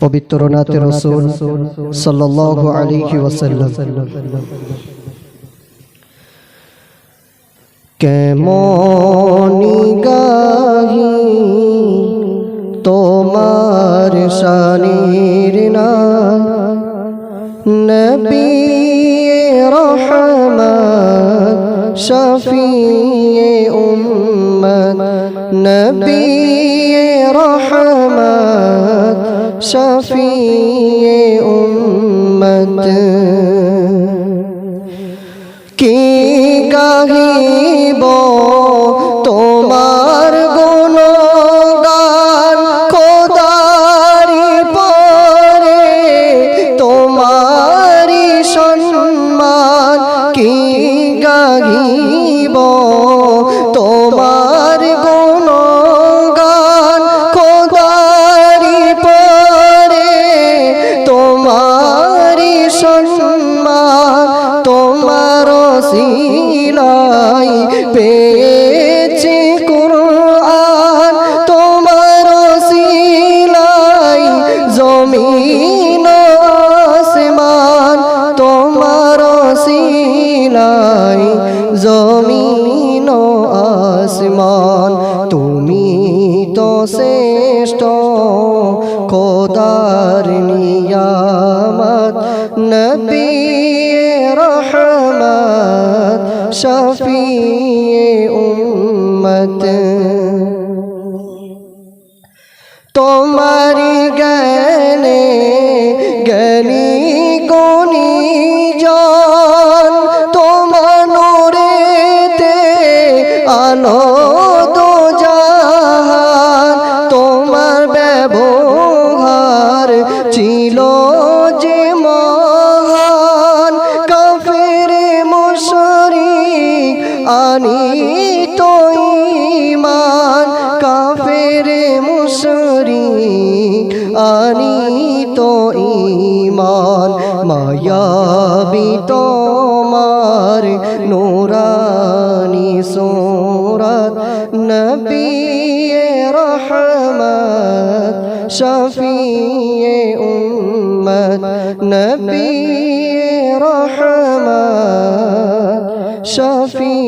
পবিত্র নাতে রাসূল সাল্লাল্লাহু আলাইহি ওয়াসাল্লাম কেমনি গাহি তোমার শানির না নবী রহমত, শফিয়ে উম্মত, নবী শফিয়ে উম্মত। কি গাহিব তোমার গুণগান? খোদারি পরে তোমারি সম্মান। কি গাহিব তোমার তোমার সিলাই পেয়েছি কুরআন। তোমার সিলাই জমিন আসমান। তোমার সিলাই জমিন আসমান। তুমি তো শ্রেষ্ঠ খোদার শফিয়ে উম্মত। তোমারি জ্ঞানে আনি তো ইমান কাফের, মুশরিক আনি তো ইমান মায়াবি তোমার নুরানি সুরত নবী রহমত, শফিয়ে উম্মত নবী রহমত, শফিয়ে